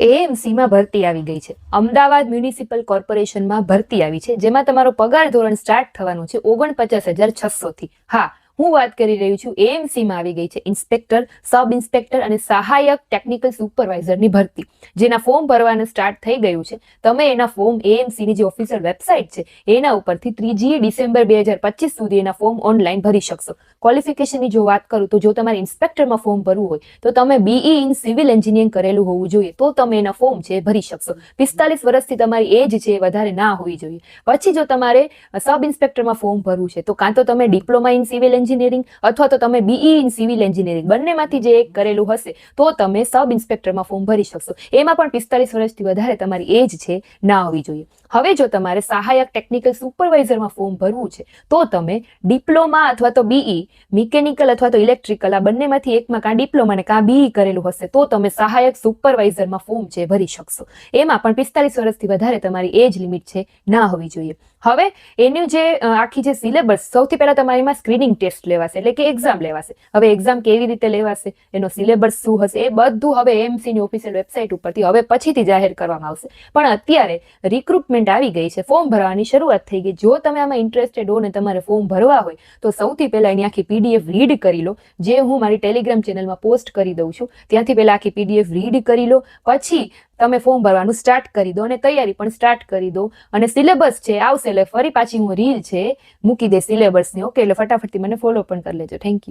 એએમસીમાં ભરતી આવી ગઈ છે. અમદાવાદ મ્યુનિસિપલ કોર્પોરેશનમાં ભરતી આવી છે, જેમાં તમારો પગાર ધોરણ સ્ટાર્ટ થવાનું છે ઓગણપચાસ હજાર છસો થી હા હું વાત કરી રહ્યું છું એએમસીમાં આવી ગઈ છે, ઇન્સ્પેક્ટર, સબ ઇન્સ્પેક્ટર અને સહાયક ટેકનિકલ સુપરવાઇઝરની ભરતી, જેના ફોર્મ ભરવાનું સ્ટાર્ટ થઈ ગયું છે. તમે એના ફોર્મ એએમસીની જે ઓફિશિયલ વેબસાઇટ છે, એના ઉપરથી ત્રીજી ડિસેમ્બર બે હજાર પચીસ સુધી એના ફોર્મ ઓનલાઈન ભરી શકશો. ક્વોલિફિકેશનની જો વાત કરું તો જો તમારે ઇન્સ્પેક્ટરમાં ફોર્મ ભરવું હોય, તો તમે બીઈ ઇન સિવિલ એન્જિનિયરિંગ કરેલું હોવું જોઈએ, તો તમે એના ફોર્મ છે ભરી શકશો. પિસ્તાલીસ વર્ષથી તમારી એજ છે એ વધારે ના હોવી જોઈએ. પછી જો તમારે સબ ઇન્સ્પેક્ટરમાં ફોર્મ ભરવું છે, તો કાં તો તમે ડિપ્લોમા ઇન સિવિલ એન્જિનિયરિંગ અથવા તો તમે બીઈ ઇન સિવિલ એન્જિનિયરિંગ બંનેમાંથી જે એક કરેલું હશે, તો તમે સબ ઇન્સ્પેક્ટરમાં ફોર્મ ભરી શકશો. એમાં પણ પિસ્તાલીસ વર્ષથી વધારે તમારી એજ છે, ના હોવી જોઈએ. હવે જો તમારે સહાયક ટેકનિકલ સુપરવાઇઝરમાં ફોર્મ ભરવું છે, તો તમે ડિપ્લોમા અથવા તો બીઈ મિકેનિકલ અથવા તો ઇલેક્ટ્રિકલ આ બંનેમાંથી એકમાં કાં ડિપ્લોમા ને કાં બીઈ કરેલું હશે, તો તમે સહાયક સુપરવાઇઝરમાં ફોર્મ છે ભરી શકશો. એમાં પણ પિસ્તાલીસ વર્ષથી વધારે તમારી એજ લિમિટ છે, ના હોવી જોઈએ. હવે એનું જે આખી જે સિલેબસ સૌથી પહેલા તમારે એમાં સ્ક્રીનિંગ ટેસ્ટ લેવાશે. એટલે કે એક્ઝામ લેવાશે. હવે એક્ઝામ કેવી રીતે લેવાશે? એનો સિલેબસ શું હશે? એ બધું હવે એમસી ની ઓફિશિયલ વેબસાઇટ ઉપરથી હવે પછીથી જાહેર કરવામાં આવશે. પણ અત્યારે રિક્રુટમેન્ટ આવી ગઈ છે. ફોર્મ ભરવાની શરૂઆત થઈ ગઈ. જો તમે આમાં ઇન્ટરેસ્ટેડ હો ને તમારે ફોર્મ ભરવા હોય, તો સૌથી પહેલા એની આખી પીડીએફ રીડ કરી લો. જે હું મારી ટેલિગ્રામ ચેનલમાં પોસ્ટ કરી દઉં છું, ત્યાંથી પહેલા આખી પીડીએફ રીડ કરી લો. પછી તમે ફોર્મ ભરવાનું સ્ટાર્ટ કરી દો અને તૈયારી પણ સ્ટાર્ટ કરી દો. અને સિલેબસ છે, આવશે, એટલે ફરી પાછી હું રીલ છે, મૂકી દે સિલેબસની ઓકે એટલે ફટાફટથી મને ફોલો પણ કરી લેજો. Thank you